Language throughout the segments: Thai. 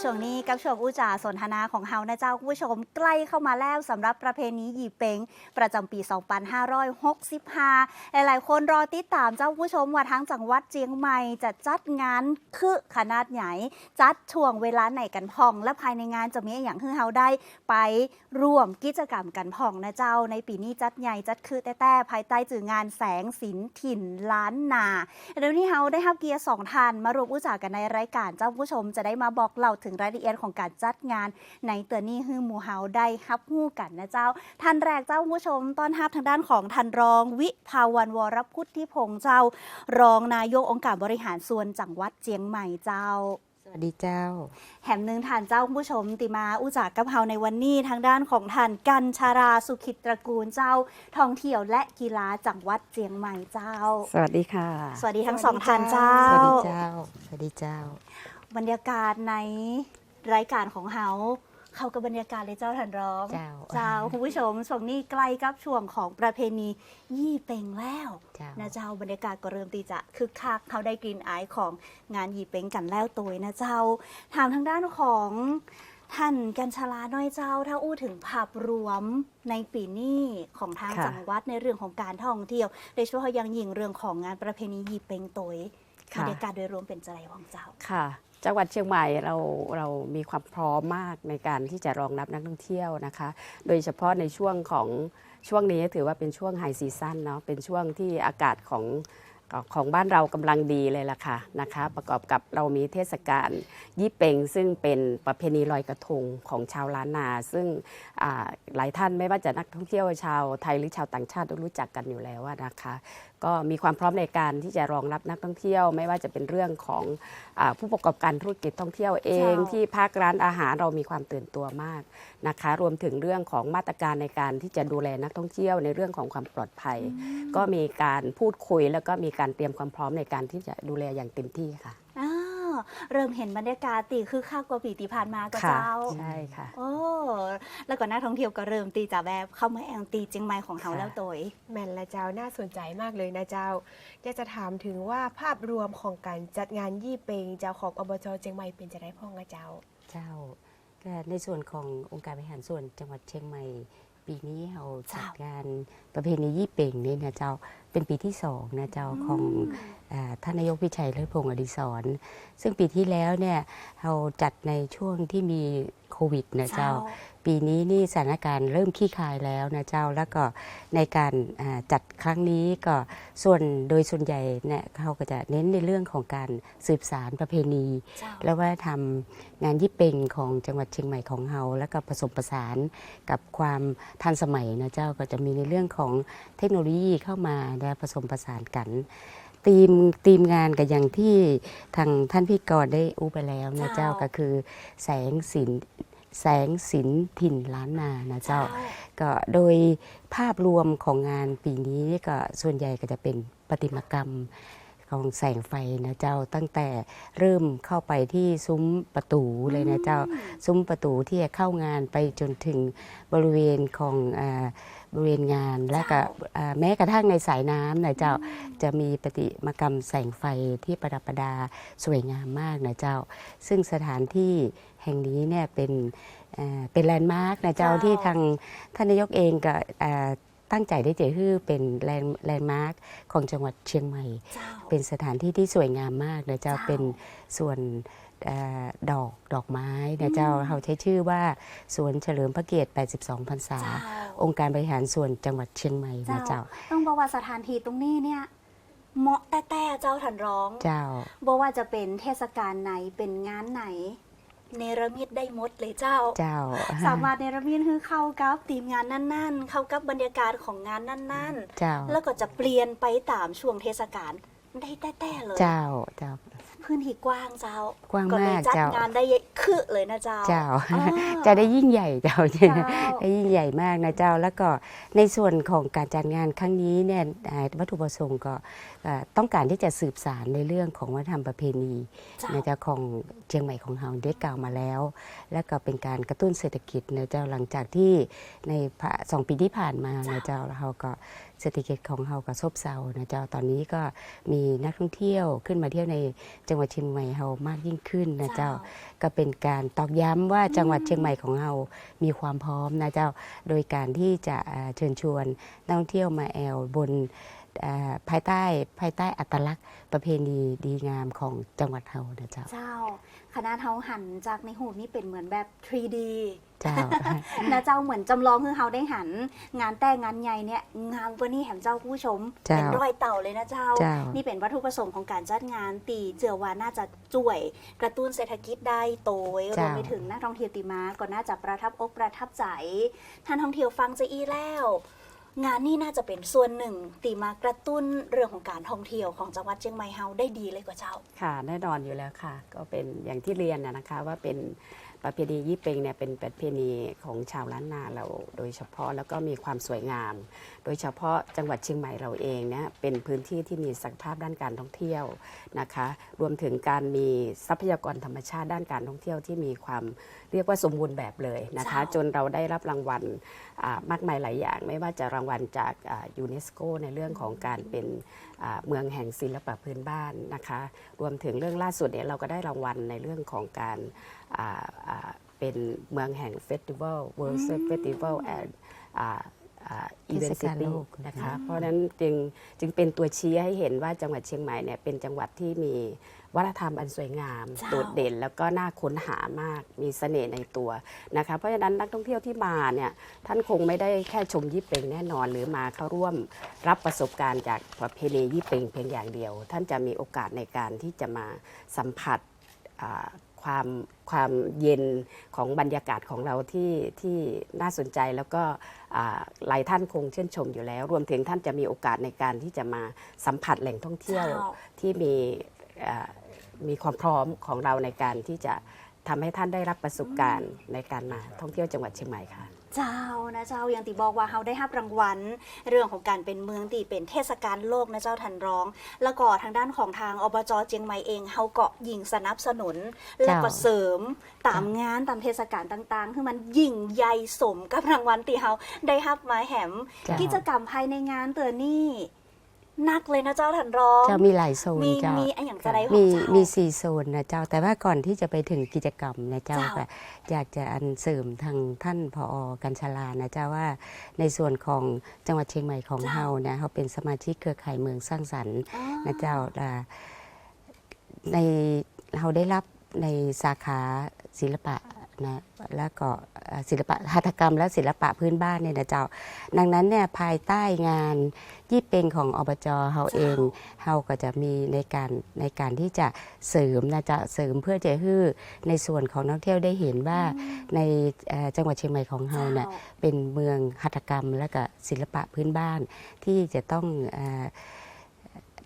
ช่วงนี้กับช่วงอุจาสนทนาของเฮานะเจ้าคุณผู้ชมใกล้เข้ามาแล้วสำหรับประเพณีหยีเปงประจำปี 2565 หลายๆ คนรอติดตามเจ้าผู้ชมว่าทั้งจังหวัดเจียงใหม่จะจัดงานคือขนาดใหญ่จัดช่วงเวลาไหนกันพอง และภายในงานจะมีอย่างคือเฮาได้ไปร่วมกิจกรรมกันพองนะเจ้า ในปีนี้จัดใหญ่จัดคือแต่แต่ภายใต้จืองานแสงสินถิ่นล้านนาเดี๋ยวนี้เฮาได้รับเกียรติสองท่านมารวมอุจากันในรายการเจ้าผู้ชมจะได้มาบอกเล่าถึงรายละเอียดของการจัดงาน ในเตือนนี้ฮือหมูเฮาได้รับหู้กันนะเจ้า ท่านแรกเจ้าผู้ชมต้อนรับทางด้านของท่านรองวิภาวันวรพุทธิพงษ์เจ้า รองนายกองค์การบริหารส่วนจังหวัดเจียงใหม่เจ้าสวัสดีเจ้า แหมหนึ่งท่านเจ้าผู้ชม ติมาอุจากกับเฮาในวันนี้ทางด้านของท่านกันชาราสุขิตตระกูลเจ้าท่องเที่ยวและกีฬาจังหวัดเจียงใหม่เจ้า สวัสดีค่ะ สวัสดีทั้งสองท่านเจ้า สวัสดีเจ้า สวัสดีเจ้า บรรยากาศในรายการของเฮาเข้ากับบรรยากาศเลยเจ้าท่านร้อง เจ้าเจ้าคุณผู้ชมช่วงนี้ใกล้กับช่วงของประเพณียี่เป่งแล้วเจ้านะเจ้าบรรยากาศก็เริ่มตีจะคึกคักเขาได้กลิ่นอายของงานยี่เป่งกันแล้วตัวนะเจ้า ถามทางด้านของท่านกัญชลาน้อยเจ้า ถ้าอู้ถึงภาพรวมในปีนี้ของทางค่ะจังหวัดในเรื่องของการท่องเที่ยวโดยเฉพาะอยังยิ่งเรื่องของงานประเพณียี่เป่งตัว บรค่ะรยากาศโดยรวมเป็นใจของเจ้าค่ะจังหวัดเชียงใหม่เราเรามีความพร้อมมากในการที่จะรองรับนักท่องเที่ยวนะคะ โดยเฉพาะในช่วงของช่วงนี้ถือว่าเป็นช่วงไฮซีซั่นเนาะเป็นช่วงที่อากาศของของบ้านเรากำลังดีเลยล่ะค่ะนะคะ ประกอบกับเรามีเทศกาลยี่เปงซึ่งเป็นประเพณีลอยกระทงของชาวล้านนา ซึ่งอ่าหลายท่านไม่ว่าจะนักท่องเที่ยวชาวไทยหรือชาวต่างชาติต้องรู้จักกันอยู่แล้วอะนะคะ ก็มีความพร้อมในการที่จะรองรับนักท่องเที่ยว ไม่ว่าจะเป็นเรื่องของอาผู้ประกอบการธุรกิจท่องเที่ยวเองเจ้าที่ภาคร้านอาหารเรามีความตื่นตัวมากนะคะ รวมถึงเรื่องของมาตรการในการที่จะดูแลนักท่องเที่ยวในเรื่องของความปลอดภัย ก็มีการพูดคุยแล้วก็มีการเตรียมความพร้อมในการที่จะดูแลอย่างเต็มที่ค่ะอ้าว เริ่มเห็นบรรยากาศตีคือข้ากว่าปีที่ผ่านมาก็ค่ะเจ้า ใช่ค่ะ โอ้แล้วก็นักท่องเที่ยวก็เริ่มตีจากแบบเข้ามาแองตีเจียงใหม่ของเฮาค่ะแล้วตัวแม่นละเจ้าน่าสนใจมากเลยนะเจ้าอยากจะถามถึงว่าภาพรวมของการจัดงานยี่เปงเจ้าของอบจเชียงใหม่เป็นจะได้พ่องนะเจ้า เจ้าก็ในส่วนขององค์การบริหารส่วนจังหวัดเชียงใหม่ ปีนี้เราจัดงานประเพณียี่เป่งนี่นะเจ้า เป็นปีที่สองนะเจ้าของอ่าท่านนายกพิชัยเลิศพงศ์อดิศรซึ่งปีที่แล้วเนี่ยเราจัดในช่วงที่มีโค วิดนะเจ้า ปีนี้นี่สถานการณ์เริ่มขี้คายแล้วนะเจ้าแล้วก็ในการอ่าจัดครั้งนี้ก็ส่วนโดยส่วนใหญ่เนี่ยเขาก็จะเน้นในเรื่องของการสืบสารประเพณีเจ้าและวัฒนธรรมงานยี่เป่งของจังหวัดเชียงใหม่ของเฮาแล้วก็ผสมผสานกับความทันสมัยนะเจ้าก็จะมีในเรื่องของเทคโนโลยีเข้ามาและผสมผสานกันทีมทีมงานกับอย่างที่ทางท่านพี่กรได้อู้ไปแล้วนะเจ้าเจ้าก็คือแสงสิน แสงสินถิ่นล้านนานะเจ้า ก็โดยภาพรวมของงานปีนี้นี่ก็ส่วนใหญ่ก็จะเป็นประติมากรรมของแสงไฟนะเจ้าตั้งแต่เริ่มเข้าไปที่ซุ้มประตูเลยนะเจ้า ซุ้มประตูที่จะเข้างานไปจนถึงบริเวณของอาบริเวณงานและก็อ่าแม้กระทั่งในสายน้ำนะเจ้าจะมีประติมากรรมแสงไฟที่ประดับประดาสวยงามมากนะเจ้า ซึ่งสถานที่ แห่งนี้เนี่ยเป็นอ่าเป็นแลนด์มาร์กนะเจ้าเจ้าที่ทางท่านนายกเองก็อ่าตั้งใจได้เจฮือเป็นแลนด์แลนด์มาร์กของจังหวัดเชียงใหม่เจ้าเป็นสถานที่ที่สวยงามมากนะเจ้าเจ้าเป็นส่วนเอ่อดอกดอกไม้นะเจ้าอืมเขาใช้ชื่อว่าสวนเฉลิมพระเกียรติ 82 พรรษาเจ้าองค์การบริหารส่วนจังหวัดเชียงใหม่นะเจ้าเจ้า ต้องบอกว่าสถานที่ตรงนี้เนี่ยเหมาะแต่แต่เจ้าถันร้อง เจ้าบอกว่าจะเป็นเทศกาลไหนเป็นงานไหน เนรมิตได้หมดเลยเจ้า เจ้า สามารถเนรมิตคือเข้ากับทีมงานนั่น ๆ เข้ากับบรรยากาศของงานนั่นเจ้าๆแล้วก็จะเปลี่ยนไปตามช่วงเทศกาลได้แต่ๆเลย เจ้า เจ้า พื้นที่กว้างเจ้ากว้างก็เลยมากจัดเจ้างานได้คือเลยนะเจ้า เจ้าอ่าจะได้ยิ่งใหญ่เจ้าเจ้า ได้ยิ่งใหญ่มากนะเจ้าแล้วก็ในส่วนของการจัดงานครั้งนี้เนี่ยอ่าวัตถุประสงค์ก็อ่าต้องการที่จะสืบสารในเรื่องของวัฒนธรรมประเพณีเจ้า นะเจ้าของเชียงใหม่ของเราได้กล่าวมาแล้ว และก็เป็นการกระตุ้นเศรษฐกิจนะเจ้าหลังจากที่ในพะสองปีที่ผ่านมานะเจ้าเราก็ เศรษฐกิจของเราก็ซบเซานะเจ้าตอนนี้ก็มีนักท่องเที่ยวขึ้นมาเที่ยวในจังหวัดเชียงใหม่เรามากยิ่งขึ้นนะเจ้าก็เป็นการตอกย้ำว่าจังหวัดเชียงใหม่ของเรามีความพร้อมนะเจ้าโดยการที่จะเอ่อเชิญชวนนักท่องเที่ยวมาแอลบนเอ่อภายใต้ภายใต้อัตลักษณ์ประเพณีดีงามของจังหวัดเรานะเจ้า เจ้า คณะเฮาหันจากในหูปนี่เป็นเหมือนแบบ 3D เจ้า นะเจ้าเหมือนจำลองคือเฮาได้หัน งานแต่งงานใหญ่เนี่ยงามกว่านี่แหมเจ้าผู้ชม เจ้าเป็นรอยเต่าเลยนะเจ้า เจ้านี่เป็นวัตถุประสงค์ของการจัดงานตีเจือว่าน่าจะจ่วย กระตุ้นเศรษฐกิจได้โตยรวมไปถึงนักท่องเที่ยวตีมาก็น่าจะประทับอกประทับใจท่านท่องเที่ยวฟังจะอีแล้ว งานนี้น่าจะเป็นส่วนหนึ่งตีมากระตุ้นเรื่องของการท่องเที่ยวของจังหวัดเชียงใหม่เฮาได้ดีเลยกว่าเจ้า ค่ะแน่นอนอยู่แล้วค่ะ ก็เป็นอย่างที่เรียนนะนะคะว่าเป็น ประเพณียี่เป็งเนี่ยเป็นประเพณีของชาวล้านนาเราโดยเฉพาะแล้วก็มีความสวยงาม โดยเฉพาะจังหวัดเชียงใหม่เราเองเนี่ยเป็นพื้นที่ที่มีศักยภาพด้านการท่องเที่ยวนะคะ รวมถึงการมีทรัพยากรธรรมชาติด้านการท่องเที่ยวที่มีความเรียกว่าสมบูรณ์แบบเลยนะคะเจ้าจนเราได้รับรางวัลอ่ามากมายหลายอย่าง ไม่ว่าจะรางวัลจากยูเนสโกในเรื่องของการเป็นอ่าเมืองแห่งศิลปะพื้นบ้านนะคะ รวมถึงเรื่องล่าสุดเนี่ยเราก็ได้รางวัลในเรื่องของการอ่าอ่า เป็นเมืองแห่งเฟสติวัล World Festival and อีเวนเทต์ศซิกาลตี้โลกนะคะ เพราะฉะนั้นจึงจึงเป็นตัวชี้ให้เห็นว่าจังหวัดเชียงใหม่เนี่ยเป็นจังหวัดที่มีวัฒนธรรมอันสวยงามเจ้าโดดเด่นแล้วก็น่าค้นหามากมีเสน่ห์ในตัวนะคะ เพราะฉะนั้นนักท่องเที่ยวที่มาเนี่ยท่านคงไม่ได้แค่ชมยี่เป็งแน่นอน หรือมาเข้าร่วมรับประสบการณ์จากประเพณียี่เป็งเพียงอย่างเดียว ท่านจะมีโอกาสในการที่จะมาสัมผัสอ่า ความความเย็นของบรรยากาศของเราที่ที่น่าสนใจแล้วก็อ่าหลายท่านคงชื่นชมอยู่แล้ว รวมถึงท่านจะมีโอกาสในการที่จะมาสัมผัสแหล่งท่องเที่ยวเจ้าที่มีอ่ามีความพร้อมของเราในการที่จะทำให้ท่านได้รับประสบการณ์ในการมาท่องเที่ยวจังหวัดเชียงใหม่ค่ะ เจ้านะเจ้าอย่างตีบอกว่าเฮาได้รับรางวัล เรื่องของการเป็นเมืองตีเป็นเทศกาลโลกนะเจ้าทันร้อง แล้วก็ทางด้านของทางอบจเจียงใหม่เองเฮาก็ยิงสนับสนุน และก็เสริมตามงานตามเทศกาลต่างๆคือมันยิ่งใหญ่สมกับรางวัลตีเฮาได้รับมาแหมเจ้ากิจกรรมภายในงานเตือนี่นั กเลยนะเจ้าทันร้องเจ้ามีหลายโซนมีเจ้า มีอันอย่างจะได้ของมีเจ้า มีสี่โซนนะเจ้าแต่ว่าก่อนที่จะไปถึงกิจกรรมนะเจ้าเจ้า ก็อยากจะอันเสริมทางท่านผอกัญชลานะเจ้าว่า ในส่วนของจังหวัดเชียงใหม่ของเจ้าเฮานะเขาเป็นสมาชิกเครือข่ายเมืองสร้างสรรค์อ๋อนะเจ้าอ่าในเราได้รับในสาขาศิลปะ นะแล้วก็ศิลปะหัตถกรรมและศิลปะพื้นบ้านเนี่ยนะเจ้า ดังนั้นเนี่ยภายใต้งานยี่เป็งของอบจเฮาเองเฮาก็จะมีในการในการที่จะเสริมนะจะเสริมเพื่อจะให้ในส่วนของนักท่องเที่ยวได้เห็นว่าในจังหวัดเชียงใหม่ของเฮาเนี่ยเป็นเมืองหัตถกรรมและก็ศิลปะพื้นบ้านที่จะต้องอ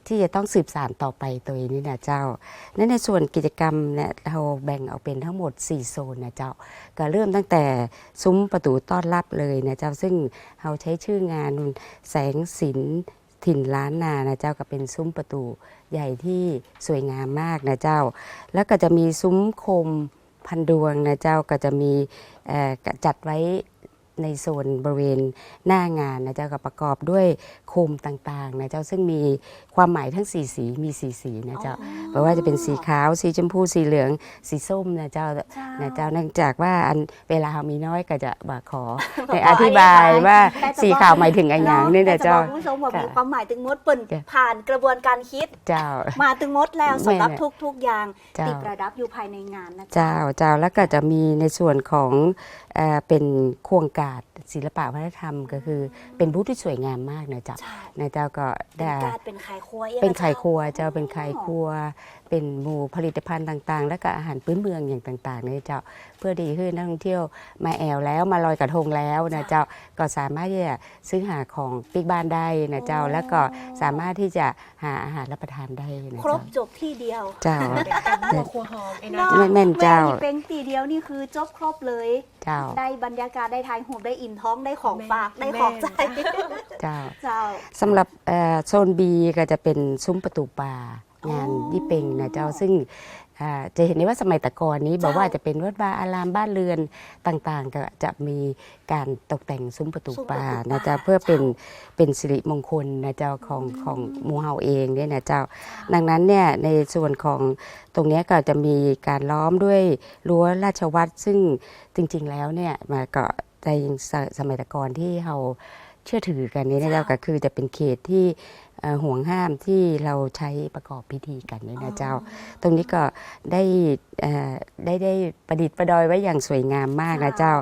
ที่จะต้องสืบสานต่อไปตัวนี้นะเจ้าและในส่วนกิจกรรมเนี่ยเราแบ่งออกเป็นทั้งหมด 4 โซนนะเจ้า ก็เริ่มตั้งแต่ซุ้มประตูต้อนรับเลยนะเจ้า ซึ่งเราใช้ชื่องานแสงสินถิ่นล้านนานะเจ้าก็เป็นซุ้มประตูใหญ่ที่สวยงามมากนะเจ้า แล้วก็จะมีซุ้มคมพันดวงนะเจ้าก็จะมีจัดไว้ ในโซนบริเวณหน้างานนะเจ้าก็ประกอบด้วยโคมต่างๆนะเจ้าซึ่งมีความหมายทั้งสีสีมีสีสีนะเจ้าเพราะว่าจะเป็นสีขาวสีชมพูสีเหลืองสีส้มนะเจ้าเจ้านะเจ้าเนื่องจากว่าอันเวลาเรามีน้อยก็จะมาขอขอให้อธิบายว่าแต่จะสีขาวหมายถึงอะไรอย่างนี่แต่นะจะเจ้าบอกคุณผู้ชมว่าค่ะมีความหมายถึงมดเปิ่นจ้ะผ่านกระบวนการคิดเจ้ามาถึงมดแล้วสำหรับแม่ทุกทุกๆอย่างเจ้าติดประดับอยู่ภายในงานนะเจ้าเจ้าแล้วก็จะมีในส่วนของ เป็นควงกาดศิลปะวัฒนธรรม ก็คือ เป็นบูธที่สวยงามมากนะเจ้าใช่นะเจ้าก็เป็นได้การเป็นขายครัวองเป็นนะไข่ครัวเจ้าเป็นไข่ครัว เป็นหมู่ผลิตภัณฑ์ต่างๆ และก็อาหารพื้นเมืองอย่างต่างๆเนี่ยเจ้าเพื่อดีขึ้นนักท่องเที่ยวมาแอวแล้วมาลอยกระทงแล้วนะเจ้าก็สามารถที่จะซื้อหาของปิกบ้านได้นะเจ้าแล้วก็สามารถที่จะหาอาหารรับประทานได้นะครบเจ้าจบที่เดียวเจ้าเป็นการหัวครัวหอมไอ้น้อยแม่แม่นเจ้าแม่เป็นตีเดียวนี่คือจบครบเลย เจ้าได้บรรยากาศได้ทายหูปได้อิ่มท้องได้ของแม่ฝากได้ของใจแม่เจ้าเจ้าสำหรับเอ่อโซน B ก็จะเป็นซุ้มประตูป่างานอ๋อยี่เปงนะเจ้าซึ่งอ่าจะเห็นได้ว่าสมัยแต่ก่อนนี้บอกว่าจะเป็นวัดวาอารามบ้านเรือนต่างๆ ก็จะมีการตกแต่งซุ้มประตูซุ้มประตูป่าป่านะเจ้าเพื่อเป็นเจ้าเป็นสิริมงคลนะเจ้าของของหมูเฮาเองเนี่ยนะเจ้า ดังนั้นเนี่ยในส่วนของตรงเนี้ยก็จะมีการล้อมด้วยรั้วราชวัตรซึ่งจริงๆแล้วเนี่ยมาก็ในสสมัยแตะก่อนที่เราเชื่อถือกันนี้นะเจ้าเจ้าก็คือจะเป็นเขตที่เอ่อห่วงห้ามที่เราใช้ประกอบพิธีกันนี่นะเจ้า ตรงนี้ก็ได้เอ่อได้ได้ประดิษฐ์ประดอยไว้อย่างสวยงามมากนะเจ้า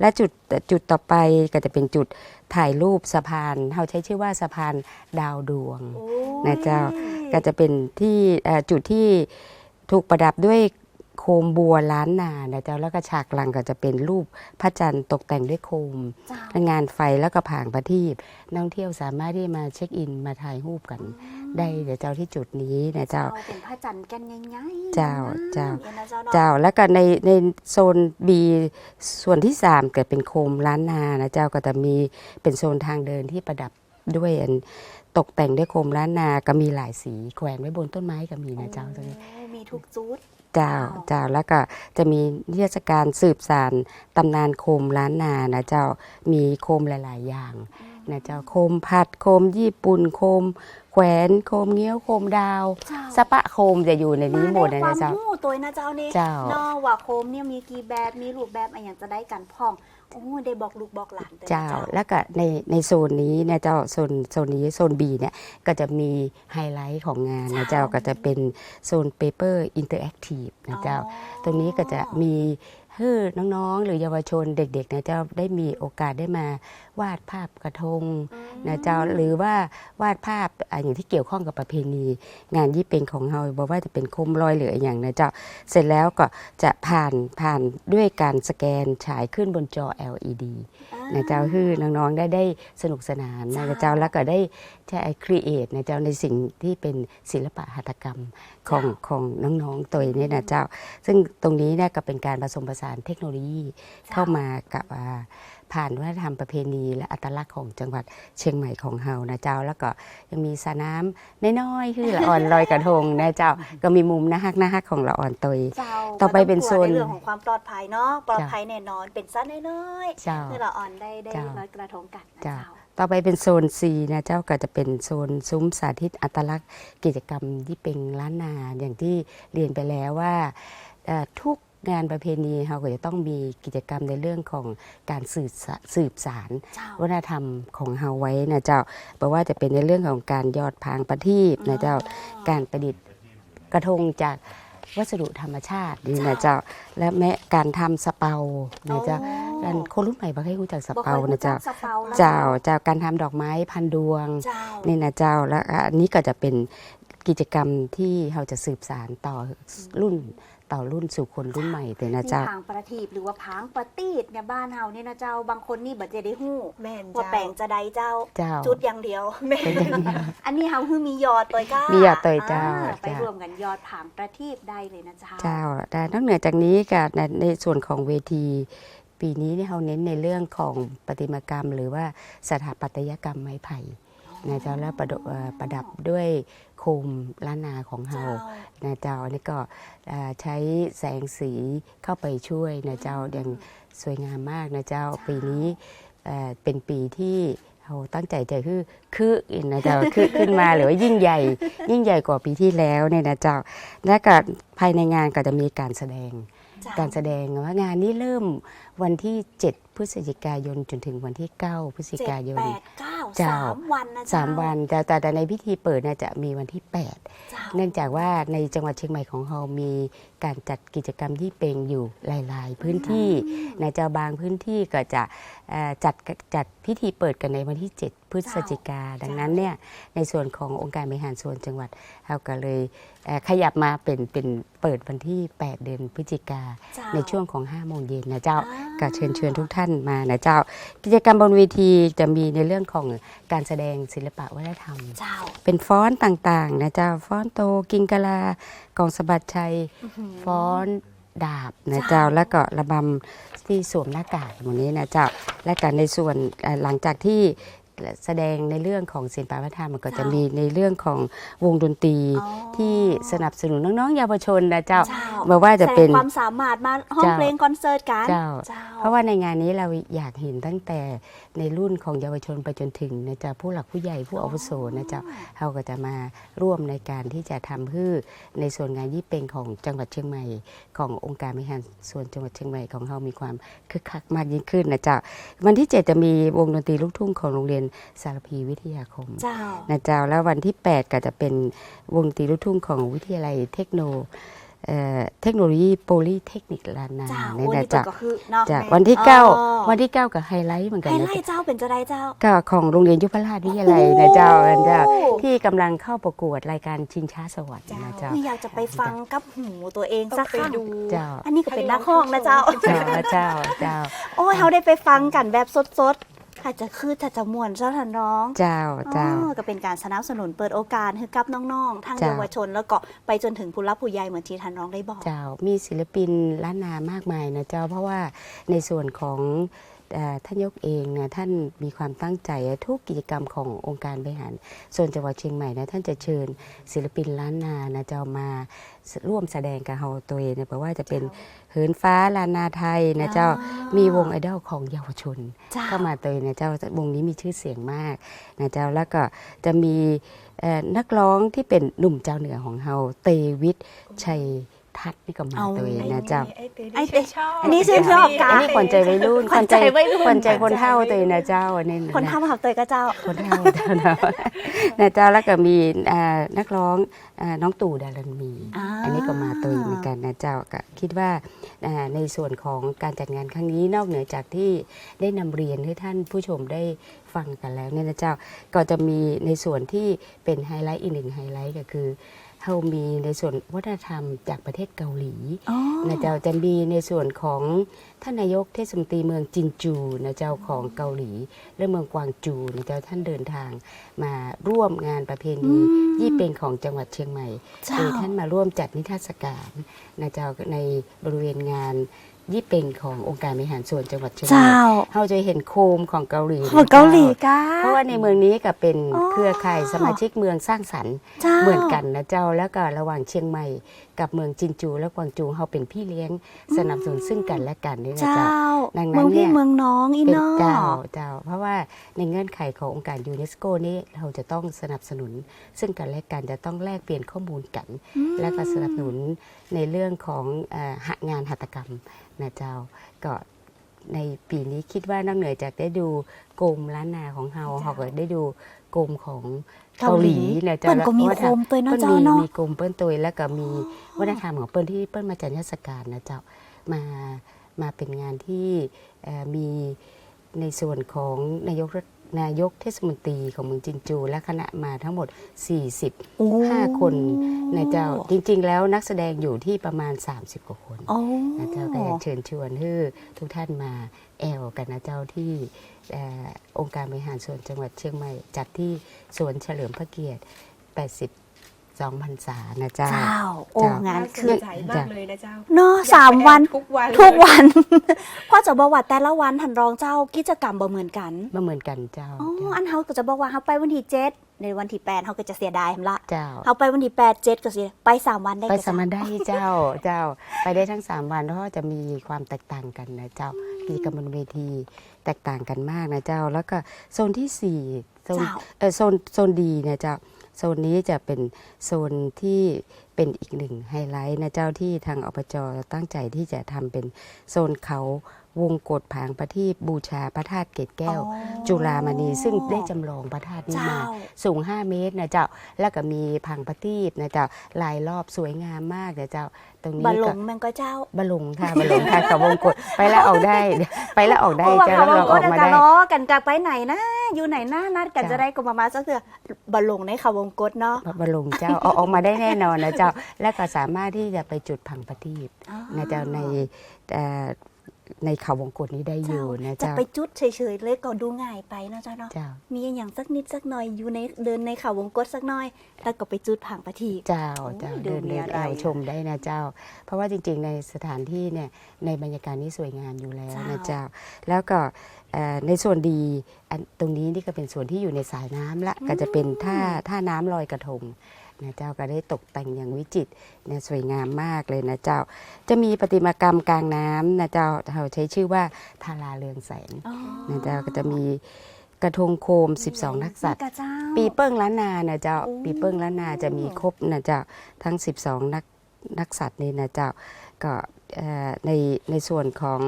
และจุดจุดต่อไปก็จะเป็นจุดถ่ายรูปสะพานเขาใช้ชื่อว่าสะพานดาวดวงโอ้นะเจ้าก็จะเป็นที่เอ่อจุดที่ถูกประดับด้วย โคมบัวล้านนานะเจ้าแล้วก็ฉากหลังก็จะเป็นรูปพระจันทร์ตกแต่งด้วยโคมเจ้าและงานไฟแล้วก็ผางประทีปนักท่องเที่ยวสามารถที่มาเช็คอินมาถ่ายรูปกันได้เดี๋ยวเจ้าที่จุดนี้นะเจ้าเป็นพระจันทร์แกันง่ายๆเจ้านะเจ้านี่นะเจ้าเนาะเจ้าแล้วก็ในในโซน B ส่วนที่3เกิดเป็นโคมล้านนานะเจ้าก็จะมีเป็นโซนทางเดินที่ประดับด้วยอันตกแต่งด้วยโคมล้านนาก็มีหลายสีแขวนไว้บนต้นไม้ก็มีนะเจ้าตรงนี้โอ้มีทุกจุด เจ้าเจ้าแล้วก็จะมีนิทรรศการสืบสานตำนานโคมล้านนานะเจ้ามีโคมหลาย ๆ อย่างนะเจ้าโคมผัดโคมญี่ปุ่นโคม แขวนโคมเงี้ยวโคมดาวเจ้าสปะโคมจะอยู่ในนี้หมดเลยควานะมเจ้ารู้ตัวนะเจ้านี่เจ้าเนอะว่าโคมเนี่ยมีกี่แบบมีรูปแบบอะไรอย่างจะได้กันพ่อง โอ้ได้บอกลูกบอกหลานตัวนะเจ้า แล้วก็ในในโซนนี้เนี่ยเจ้าโซนโซนนี้โซน B เนี่ยก็จะมีไฮไลท์ของงานนะเจ้าก็จะเป็นโซนเปเปอร์อินเตอร์แอคทีฟนะเจ้า ตรงนี้ก็จะมี ให้น้องๆ หรือเยาวชนเด็กๆนะเจ้าได้มีโอกาสได้มาวาดภาพกระทงอืมนะเจ้าหรือว่าวาดภาพอ่าอย่างที่เกี่ยวข้องกับประเพณี งานยี่เป็งของเราบอกว่าจะเป็นโคมลอยเหลืออย่างนะเจ้าเสร็จแล้วก็จะผ่านผ่านด้วยการสแกนฉายขึ้นบนจอ LED นะเจ้าคือน้องๆได้ได้สนุกสนานนะเจ้าแล้วก็ได้ใช้ครีเอทนะเจ้าในสิ่งที่เป็นศิลปะหัตถกรรมของของน้องๆตัวนี้นะเจ้า ซึ่งตรงนี้เนี่ยก็เป็นการผสมผสานเทคโนโลยีเข้ามากับอ่า ผ่านวัฒนธรรมประเพณี และอัตลักษณ์ของจังหวัดเชียงใหม่ของเฮานะเจ้า แล้วก็ยังมีสระน้ำน้อยๆคือละอ่อนลอยกระทงนะเจ้าก็มีมุมน่าฮักน่าฮักของละอ่อนตัวเจ้าต่อไปเป็นโซนบ่ต้องกลัวในเรื่องของความปลอดภัยเนาะปลอดจ้ะภัยแน่นอนเป็นสั้นน้อยเจ้าๆคือเราอ่อนได้ได้เจ้าลอยกระทงกันนะเจ้าเจ้าต่อไปเป็นโซน C นะเจ้าก็จะเป็นโซนซุ้มสาธิตอัตลักษณ์ กิจกรรมที่เป็นล้านนาอย่างที่เรียนไปแล้วว่าเอ่อทุก งานประเพณีเราก็จะต้องมีกิจกรรมในเรื่องของการสืบสาสืบสารเจ้า วัฒนธรรมของเฮาไว้นะเจ้าเพราะว่าจะเป็นในเรื่องของการยอดพางประทีปนะเจ้า การประดิษฐ์กระทงจากวัสดุธรรมชาตินี่นะเจ้า และแม้การทำสะเปานะเจ้าอ๋ออันคนรุ่นใหม่บ่เคยรู้จักสะบ่คเปายนะเจ้ารู้จักสะเปาแล้วเจ้าเจ้าการทำดอกไม้พันดวง เจ้า นี่นะเจ้าแล้วอันนี้ก็จะเป็นกิจกรรมที่เราจะสืบสารต่อรุ่น ต่อรุ่นสู่คนรุ่นใหม่เลยนะมีเจ้าผางประทีปหรือว่าผางประตีดเนี่ยบ้านเฮานี่นะเจ้าบางคนนี่บัดจะได้ฮู้แม่นว่าเจ้าแปลงจะได้เจ้า เจ้า จุดอย่างเดียวแม่นอันนี้เฮาคือมียอดตัวก้ามีมียอดตัวเจ้าไปเจ้ารวมกันยอดผางประทีปได้เลยนะเจ้า เจ้าแต่นอกเหนือจากนี้ก็ในในส่วนของเวที ปีนี้เนี่ยเราเน้นในเรื่องของประติมากรรม หรือว่าสถาปัตยกรรมไม้ไผ่นะเจ้าแล้วประดเอ่อประดับด้วย โคมล้านนาของเราเจ้านะเจ้าอันนี้ก็เอ่อใช้แสงสีเข้าไปช่วยนะเจ้าอย่างสวยงามมากนะเจ้าปีนี้เอ่อเป็นปีที่เราตั้งใจจะคือคือนะเจ้าคือขึ้นมาหรือว่ายิ่งใหญ่ ยิ่งใหญ่กว่าปีที่แล้วเนี่ยนะเจ้าและก็ภายในงานก็จะมีการแสดงเจ้าการแสดงว่างานนี้เริ่มวันที่ 7 พฤศจิกายนจนถึงวันที่ 9 พฤศจิเจ็ดกายนแปด เก้าเจ้าสามวันนะเจ้าสามวันแต่แต่แต่ในพิธีเปิดเน่ยจะมีวันที่8เจ้าเนื่องจากว่าในจังหวัดเชียงใหม่ของเรามีการจัดกิจกรรมที่เป็นอยู่หลาย ๆ พื้นที่ในเจ้าบางพื้นที่ก็จะเอ่อจัดจัดพิธีเปิดกันในวันที่ 7 พฤศจิกา ดังนั้นเนี่ยในส่วนขององค์การบริหารส่วนจังหวัดเราก็เลยเอ่อขยับมาเป็นเป็นเปิดวันที่ 8 เดือนพฤศจิกาเจ้าในช่วงของ5โมงเย็นนะเจ้าอ่าก็เชิญชวนทุกท่านมานะเจ้า กิจกรรมบนเวทีจะมีในเรื่องของการแสดงศิลปะวัฒนธรรมเจ้าเป็นฟ้อนต่างๆนะเจ้าฟ้อนโตกิงกะลากองสะบัดชัยฟ้อนดาบนะเจ้าแล้วก็ระบำที่สวมหน้ากากหมดนี้นะเจ้าและกันในส่วนเอ่อหลังจากที่ แสดงในเรื่องของศิลปวัฒนธรรมมันก็จะเจ้ามีมีในเรื่องของวงดนตรีอ๋อที่สนับสนุนน้องๆเยาวชนนะเจ้าเจ้าไม่ว่าจะเป็นแสดงความสามารถมาห้องเจ้าเพลงคอนเสิร์ตกันเจ้าเจ้าเพราะว่าในงานนี้เราอยากเห็นตั้งแต่ในรุ่นของเยาวชนไปจนถึงนะจ๊ะผู้หลักผู้ใหญ่ผู้อาวุโสนะจ๊ะเราก็จะมาร่วมในการที่จะทำเพื่อในส่วนงานยี่เป็งของจังหวัดเชียงใหม่ ขององค์การบริหารส่วนจังหวัดเชียงใหม่ของเรามีความคึกคักมากยิ่งขึ้นนะจ๊ะวันที่ 7 จะมีวงดนตรีลูกทุ่งของโรงเรียนสารพีวิทยาคมเจ้านะเจ้าแล้ววันที่ 8 ก็จะเป็นวงดนตรีลูกทุ่งของวิทยาลัยเทคโนเอ่อเทคโนโลยีโพลีเทคนิคลานนาเจ้าเนี่ยโอ้นะนี่เปิจ๊ะดก็คือเนาะจ้ะแม่วันที่อ๋อ9วันที่ 9 กับไฮไลท์เหมือนกันให้นะไล่จ๊ะเจ้าเป็นจะได้เจ้าก็ของโรงเรียนยุพราชวิทยาลัยนะเจ้านะเจ้าโอ้ที่กำลังเข้าประกวดรายการชิงช้าสวรรค์นะเจ้าไม่อยากจะไปฟังกับหูตัวเองต้อสังกไปครั้งดูเจ้าอันนี้ก็เป็นนักห้องนะเจ้าเจ้าเจ้าเจ้าโอ้ยเขาได้ไปฟังกันแบบสดๆ ถ้าจะคือถ้าจะม่วนเจ้าทันร้องเจ้าเจ้าอ๋อก็เป็นการสนับสนุนเปิดโอกาสให้กับน้องๆทั้งเจ้าเยาวชน แล้วก็ไปจนถึงผู้รับผู้ใหญ่เหมือนที่ทันร้องได้บอกเจ้ามีศิลปินล้านนามากมายนะเจ้าเพราะว่าในส่วนของเอ่อ ท่านยกเองนะท่านมีความตั้งใจทุกกิจกรรมขององค์การบริหารส่วนจังหวัดเชียงใหม่นะท่านจะเชิญศิลปินล้านนานะเจ้ามาร่วมแสดงกับเฮาตัวเองนะเพราะว่าจะเป็นเหินฟ้าลานนาไทยนะเจ้าอ๋อมีวงไอดอลของเยาวชนเจ้าเข้ามาตัวเองนะเจ้าวงนี้มีชื่อเสียงมากนะเจ้าแล้วก็จะมีเอ่อนักร้องที่เป็นหนุ่มเจ้าเหนือของเฮาเตวิทย์ชัย ทัศน์นี่ก็มาเอา ตัวเองนะเจ้า ไอ้เต๋ไอ้ไอ้เต๋เต๋ชอบอันนี้ชื่นชอบกัอันนี้ขวัญใจวัยรุ่นขวัญใจวัยรุ่น ขวัญใจคนเฒ่าตัวเองนะเจ้าอันนี้ะ คนทำหับเตยก็เจ้า คนเฒ่าเจ้าเนาะนะเจ้าแล้วก็มีอ่านักร้องอ่าน้องตู่ดารันมี อ่า อันนี้ก็มาตัวเหมือนกันนะเจ้าก็คิดว่าอ่าในส่วนของการจัดงานครั้งนี้นอกเหนือจากที่ได้นำเรียนให้ท่านผู้ชมได้ฟังกันแล้วเนี่ยนะเจ้าก็จะมีในส่วนที่เป็นไฮไลท์อีกหนึ่งไฮไลท์ก็คือ เรามีในส่วนวัฒนธรรมจากประเทศเกาหลีอ๋อนะเจ้าจะมีในส่วนของท่านนายกเทศมนตรีเมืองจินจูนะเจ้าของเกาหลี และเมืองกวางจูนะเจ้าท่านเดินทางมาร่วมงานประเพณียี่เป็งของจังหวัดเชียงใหม่เจ้าโดยท่านมาร่วมจัดนิทรรศการนะเจ้าในบริเวณงาน ยี่เป็งขององค์การบริหารส่วนจังหวัดเชียงใหม่เจ้าเราจะเห็นโคมของเกาหลีของเกาหลีกาเพราะว่าในเมืองนี้ก็เป็นอ๋อเครือข่ายสมาชิกเมืองสร้างสรรค์เจ้าเหมือนกันนะเจ้าแล้วก็ระหว่างเชียงใหม่กับเมืองจินจูและกวางจูเขาเป็นพี่เลี้ยงสนับสนุนซึ่งกันและกันนี่นะเจ้าเจ้าดังนั้นเมืองพี่เนี่ยเมืองน้องอีเป็นนอเจ้าเจ้า เพราะว่าในเงื่อนไขขององค์การยูเนสโกนี่เราจะต้องสนับสนุน ซึ่งกันและกันจะต้องแลกเปลี่ยนข้อมูลกัน และก็สนับสนุนในเรื่องของเอ่อหางานหัตถกรรมนะเจ้าก็ในปีนี้คิดว่านอกเหนือจากได้ดูกรมล้านนาของเฮาเขาก็ได้ดูกรมของเกาหลีนะเจ้าเปิ้นก็มีแล้วโคมตัวเนาะเปิ้นเจ้ามีเนาะมีกรมเปิ้นตัวแล้วก็มีวัฒนธรรมของเปิ้นที่เปิ้นมาจัดเทศกาลนะเจ้ามามาเป็นงานที่เอ่อมีในส่วนของนายกรัฐ นายกเทศมนตรีของเมืองจินจู และคณะมาทั้งหมด40โอ้5คนนะเจ้าจริง ๆ แล้วนักแสดงอยู่ที่ประมาณ 30 กว่าคนโอ้นะเจ้าก็อยากเชิญชวนให้ทุกท่านมาแอลกันนะเจ้าที่เอ่อองค์การบริหารส่วนจังหวัดเชียงใหม่ จัดที่สวนเฉลิมพระเกียรติ 82พรรษานะเจ้า เจ้า โอ้เจ้างงานน่าสคืนอใจมากเลยนะเจ้าเนาะอยกสามไปวัน ทุกวันทุกวันก็จะบอกว่าแต่ละวันทันรองเจ้ากิจกรรมบ่เหมือนกันมาเหมือนกันเจ้าอ๋อเจ้าอันเฮาก็จะบอกว่าเฮาไปวันที่เจ็ดในวันที่แปดเฮาก็จะเสียดายหั่นละเจ้า เฮาไปวันที่แปดเจ็ดก็สิไปสามวันได้ไปก็สมันได้เจ้าเจ้า ไปได้ทั้ง3วันเพราะว่าจะมีความแตกต่างกันนะเจ้ากิจกรรมบนเวทีแตกต่างกันมากนะเจ้า แล้วก็โซนที่4โซน เจ้า เออโซนโซนดีนะเจ้า โซนนี้จะเป็นโซนที่ เป็นอีกหนึ่งไฮไลท์นะเจ้าที่ทางอบจตั้งใจที่จะทำเป็นโซนเขาวงกฏผางประทีปบูชาพระธาตุเกตแก้วอ๋อจุฬามณีซึ่งได้จำลองพระธาตุนี้เจ้ามาสูง 5 เมตรนะเจ้า แล้วก็มีพังประทีปนะเจ้าลายรอบสวยงามมากนะเจ้า ตรงนี้บะหลก็งแมงก็เจ้าบะหลงค่ะบะหลงค่ะกับวงกฏไปแล้วออกได้ ไปแล้วออกได้เพราะว่าเจ้าเขาแล้วเราก็ออกจะมากะได้ล้อกันกะไปไหนนะอยู่ไหนนะนัดกันเจ้าจะได้ก็ประมาณสักเถื่อบะหลงในเขาวงกตเนาะบะหลงเจ้าเอาออกมาได้แน่นอนนะเจ้าและก็สามารถที่จะไปจุดพังประทีปอ๋อนะเจ้าในเอ่อในเขาวงกฏนี้ได้อยู่นะจะเจ้าไปจุดเฉยๆเลยก็ดูง่ายไปเนาะเจ้าเนาะเจ้ามีอย่างสักนิดสักหน่อยอยู่ในเดินในเขาวงกตสักหน่อย แล้วก็ไปจุดผางประทีปเจ้าโอ้ยเจ้าดูเดินมีเดินอะไรแอวชมได้นะเจ้า เพราะว่าจริง ๆ ในสถานที่เนี่ยในบรรยากาศนี้สวยงามอยู่แล้วนะเจ้าเจ้าแล้วก็เอ่อในส่วนดีอันตรงนี้นี่ก็เป็นส่วนที่อยู่ในสายน้ำละก็จะเป็นท่าท่าน้ำลอยกระทง นะเจ้าก็ได้ตกแต่งอย่างวิจิตรเนี่ยสวยงามมากเลยนะเจ้า จะมีประติมากรรมกลางน้ำนะเจ้าเราใช้ชื่อว่าทาราเรืองแสงอ๋อนะเจ้าก็จะมีกระทงโคม 12 นักสัตว์กระเจ้าปีเปิ้งล้านนานะเจ้าโอ้ปีเปิ้งล้านนาจะมีครบนะเจ้าทั้ง 12 นักนักสัตว์นี่นะเจ้าก็เอ่อ ในในส่วนของ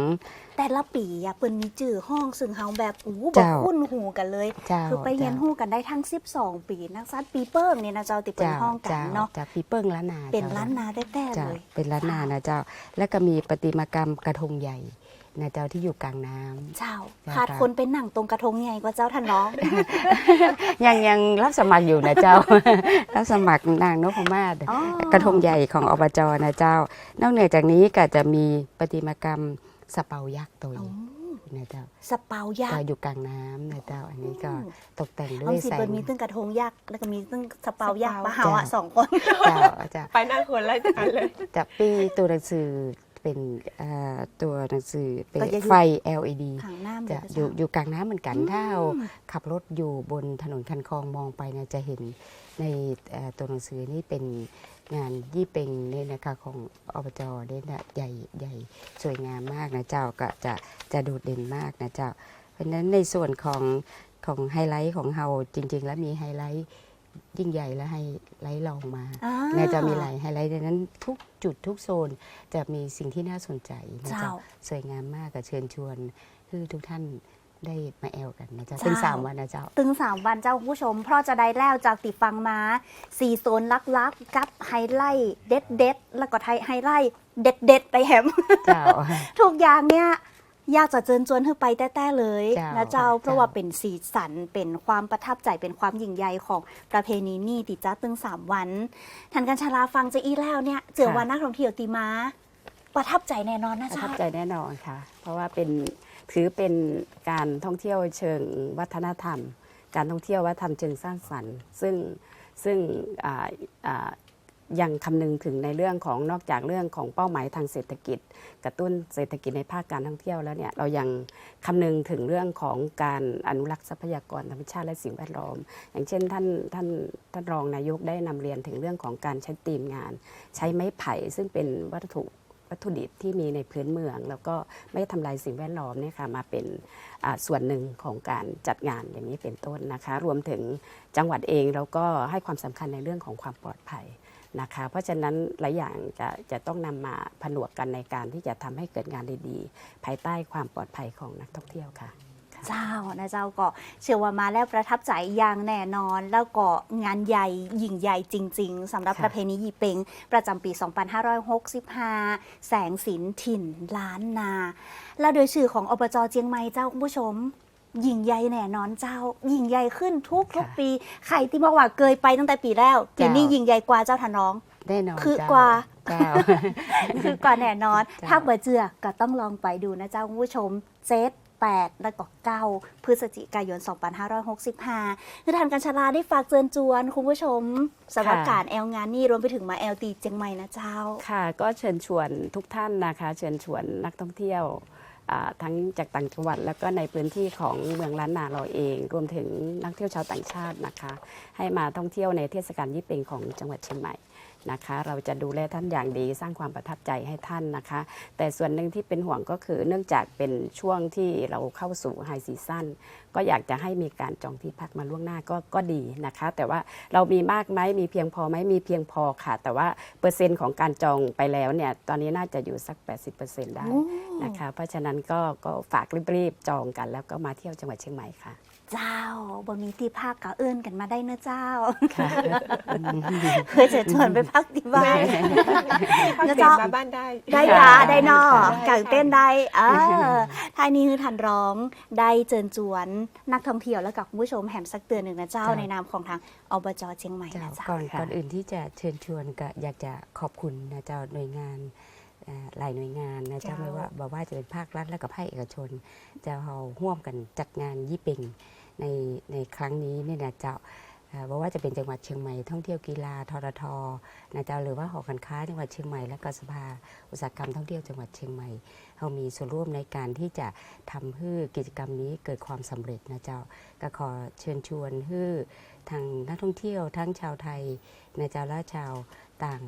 แต่ละปีอะเปิ้นมีจื่อห้องซึ่งเฮาแบบอู้บอเจ้าคุ้นหูกันเลยเจ้าคือไปเรียนจ้าหู้กันได้ทั้ง 12 ปีนักซัดปีเปิ้งเนี่ยนะเจ้าติดเป็นเจ้าห้องกันเจ้าเนาะจากปีเปิ้งล้านนาเป็นจ้ล้านนาแท้ๆเจ้าเลยเป็นล้านนานะเจ้า แล้วก็มีประติมากรรมกระทงใหญ่ นะเจ้าที่อยู่กลางน้ำ เจ้าเจ้าขาดค่ะคนเป็นหนังตรงกระทงใหญ่กว่าเจ้าท่านน้อง ยังยังรับสมัครอยู่นะเจ้า รับสมัครนางนพมาศอ๋อกระทงใหญ่ของอบจนะเจ้า นอกเหนือจากนี้ก็จะมีประติมากรรมสะเปายักษ์ตัวอ๋อนะเจ้าสสเปายักก็ษ์อยู่กลางน้ำนะเจ้าอันนี้ก็อืมตกแต่งด้เอาวยสิแสเปิ้งนมีตึ้งกระทงยักษ์แล้วก็มีตึ้งสเปายักษ์สเปามาเฮาอะจ้ะสองคน เจ้าจะไปหน้าคนละจานเลย จะปีตัวหนังสือ เป็นเอ่อตัวหนังสือเป็นก็จะอยู่ไฟ LED หางน้ำจะเดี๋วอยู่อยู่กลางน้ำเหมือนกันถ้าเราอืมขับรถอยู่บนถนนคันคลองมองไปนะจะเห็นในเอ่อตัวหนังสือนี่เป็นงานยี่เป็งเนี่ยนะคะของอบจเนี่ยนะใหญ่ใหญ่สวยงามมากนะเจ้าก็จะจะโดดเด่นมากนะเจ้า เพราะฉะนั้นในส่วนของของไฮไลท์ของเฮาจริง ๆ แล้วมีไฮไลท์ ยิ่งใหญ่และไฮไลท์รองมาอ่าในจะมีหลายไฮไลท์ในนั้นทุกจุดทุกโซนจะมีสิ่งที่น่าสนใจนะเจ้าเจ้าสวยงามมากกับเชิญชวนคือทุกท่านได้มาแอลกันนะเจ้าเจ้าเป็นสามวันนะเจ้าตึงสามวันเจ้าคุณผู้ชม เพราะจะได้แล้วจากติฟังมาสี่โซนลักๆ กับไฮไลท์เด็ดเด็ดๆแล้วก็ไทยไฮไลท์เด็ดเด็ดๆไปแฮมเจ้าทุกอย่างเนี่ย อยากจะเจิญจวนให้ไปแต้ๆเลยเจ้านะเจ้าค่ะเพราะว่าเป็นสีสันเป็นความประทับใจเป็นความยิ่งใหญ่ของประเพณีนี่ติจ้าตึงสามวันทันกันชาลาฟังจะอีแล้วเนี่ยเจอวันนักท่องเที่ยวตีมาประทับใจแน่นอนนะประเจ้าทับใจแน่นอนค่ะ เพราะว่าเป็นถือเป็นการท่องเที่ยวเชิงวัฒนธรรม การท่องเที่ยววัฒนธรรมเชิงสร้างสรรค์ ซึ่งซึ่งอ่าอ่า ยังคำนึงถึงในเรื่องของนอกจากเรื่องของเป้าหมายทางเศรษฐกิจ กระตุ้นเศรษฐกิจในภาคการท่องเที่ยวแล้วเนี่ยเรายังคำนึงถึงเรื่องของการอนุรักษ์ทรัพยากรธรรมชาติและสิ่งแวดล้อม อย่างเช่นท่านท่านท่านรองนายกได้นำเรียนถึงเรื่องของการใช้ตีมงาน ใช้ไม้ไผ่ซึ่งเป็นวัตถุวัตถุดิบที่มีในพื้นเมือง แล้วก็ไม่ทำลายสิ่งแวดล้อมเนี่ยค่ะมาเป็นส่วนหนึ่งของการจัดงานอย่างนี้เป็นต้นนะคะ รวมถึงจังหวัดเองเราก็ให้ความสำคัญในเรื่องของความปลอดภัย นะคะ เพราะฉะนั้นหลายอย่างจะจะต้องนำมาผนวกกันในการที่จะทำให้เกิดงานดีๆ ภายใต้ความปลอดภัยของนักท่องเที่ยวค่ะเจ้านะเจ้าก็เชื่อว่ามาแล้วประทับใจอย่างแน่นอน แล้วก็งานใหญ่ยิ่งใหญ่จริง ๆสำหรับประเพณียี่เปงประจำปี 2565 แสงสินถิ่นล้านนา และโดยชื่อของอบจเจียงใหม่เจ้าคุณผู้ชม ยิ่งใหญ่แน่นอนเจ้า ยิ่งใหญ่ขึ้นทุกทุกปีใครที่บอกว่าเกยไปตั้งแต่ปีแล้วปีนี้ยิ่งใหญ่กว่าเจ้าทานน้องแน่นอนคือเจ้ากว่าเจ้าคือกว่าแน่นอนจ้ะถ้าเบื่อเจือก็ต้องลองไปดูนะเจ้าคุณผู้ชมเจ็ดแปดแล้วก็เก้าพฤศจิกายน 2565คือทานการชาลาได้ฝากเชิญชวน คุณผู้ชมสำหรับค่ะการแอลงานนี่รวมไปถึงมาแอลตีเจียงใหม่นะเจ้า ค่ะ ก็เชิญชวนทุกท่านนะคะ เชิญชวนนักท่องเที่ยวอ่า ทั้งจากต่างจังหวัด แล้วก็ในพื้นที่ของเมืองล้านนาเราเอง รวมถึงนักเที่ยวชาวต่างชาตินะคะ ให้มาท่องเที่ยวในเทศกาลยี่เป็งของจังหวัดเชียงใหม่ นะคะ เราจะดูแลท่านอย่างดีสร้างความประทับใจให้ท่านนะคะ แต่ส่วนหนึ่งที่เป็นห่วงก็คือเนื่องจากเป็นช่วงที่เราเข้าสู่ไฮซีซั่นก็อยากจะให้มีการจองที่พักมาล่วงหน้าก็ก็ดีนะคะ แต่ว่าเรามีมากไหมมีเพียงพอไหมมีเพียงพอค่ะ แต่ว่าเปอร์เซ็นต์ของการจองไปแล้วเนี่ยตอนนี้น่าจะอยู่สัก 80%ได้นะคะ เพราะฉะนั้นก็ก็ฝากรีบๆจองกัน แล้วก็มาเที่ยวจังหวัดเชียงใหม่ค่ะ เจ้าบนมีที่พักก็เอื้อนกันมาได้เนอะเจ้าค่ะเคยเชิญชวนไปพักที่บ้านพักนะเสียจ๊ะงมาบ้านได้ ได้จ้าได้นอได้กางเต้นค่ะได้เออท้ายนี้คือทันร้องได้เจิญจวนนักท่องเที่ยวแล้วกับคุณผู้ชมแหมสักเตือนหนึ่งนะเจ้าจ้ะในนามของทางอบจเชียงใหม่เจ้านะเจ้าก่อนค่ะก่อนอื่นที่จะเชิญชวนก็อยากจะขอบคุณนะเจ้าหน่วยงานเอ่อหลายหน่วยงานนะเจ้าเจ้าไม่ว่าบอกว่าจะเป็นภาครัฐและกับภาคเอกชน จะเอาร่วมกันจัดงานยี่เป็ง ในในครั้งนี้เนี่ยนะเจ้าเอ่อบอกว่าจะเป็นจังหวัดเชียงใหม่ท่องเที่ยวกีฬาทรทนะเจ้าหรือว่าหอการค้าจังหวัดเชียงใหม่และก็สภาอุตสาหกรรมท่องเที่ยวจังหวัดเชียงใหม่เขามีส่วนร่วมในการที่จะทำให้กิจกรรมนี้เกิดความสำเร็จนะเจ้าก็ขอเชิญชวนให้ทางนักท่องเที่ยวทั้งชาวไทยนะเจ้าและชาวต่าง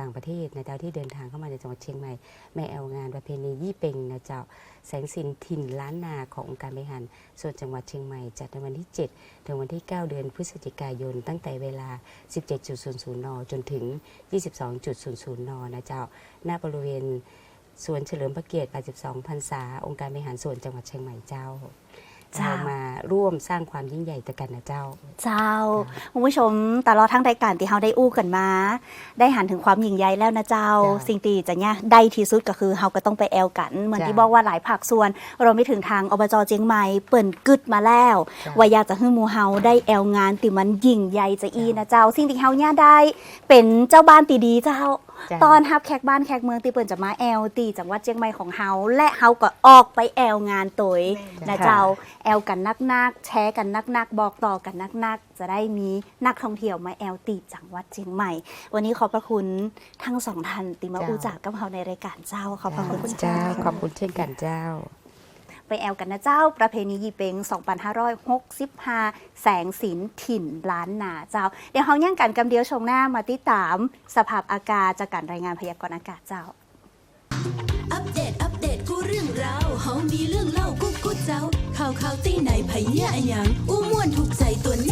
ต่างประเทศนะเจ้าที่เดินทางเข้ามาในจังหวัดเชียงใหม่แม่แอลงานประเพณียี่เป็งนะเจ้าแสงสินถิ่นล้านนาขององค์การบริหารส่วนจังหวัดเชียงใหม่จัดในวันที่ 7 ถึงวันที่ 9 เดือนพฤศจิกายน ตั้งแต่เวลา 17.00 น จนถึง 22.00 น นะเจ้าณบริเวณสวนเฉลิมพระเกียรติ 82 พรรษา องค์การบริหารส่วนจังหวัดเชียงใหม่เจ้า เจ้าเรามาร่วมสร้างความยิ่งใหญ่ต่อกันนะเจ้า เจ้าคุณผู้ชมตลอดทั้งรายการที่เราได้อู้กันมา ได้หันถึงความยิ่งใหญ่แล้วนะเจ้าจ้ะสิ่งที่จะเนี่ยได้ที่สุดก็คือเราก็ต้องไปแอลกัน เหมือนจ้ะที่บอกว่าหลายภาคส่วน เราไม่ถึงทางอบจเจียงใหม่เปิ่นกึดมาแล้วจ้ะว่าอยากจะให้หมูเฮาได้แอลงานติมันยิ่งใหญ่จะอีนะเจ้า สิ่งที่เฮาเนี่ยได้เป็นเจ้าบ้านตีดีเจ้า จ้ะ ตอนรับแขกบ้านแขกเมืองตีเปิ่นจะมาแอลตีจังหวัดเชียงใหม่ของเฮาและเฮาก็ออกไปแอลงานตวยแม่นะเจ้าแอลกันนักๆแชร์กันนักๆบอกต่อกันนักๆจะได้มีนักท่องเที่ยวมาแอลตีจังหวัดเชียงใหม่ วันนี้ขอบพระคุณทั้งสองท่านติมาเจ้าอูจากกับเราในรายการเจ้าขอบพระคุณเจ้า เจ้าขอบคุณเช่นกันเจ้า ไปแอลกันนะเจ้า ประเพณียีเปง 2565 แสงสินถิ่นล้านนาเจ้า เดี๋ยวเฮาย่างกันกำเดียวชงหน้ามาติดตาม สภาพอากาศจากการรายงานพยากรณ์อากาศเจ้า อัปเดต อัปเดตกูเรื่องราวเฮามีเรื่องเล่ากูกูเจ้า ข่าวข่าวตีไหนไผเหี้ยอะหยังอู้ม่วนถูกใจตัวแน่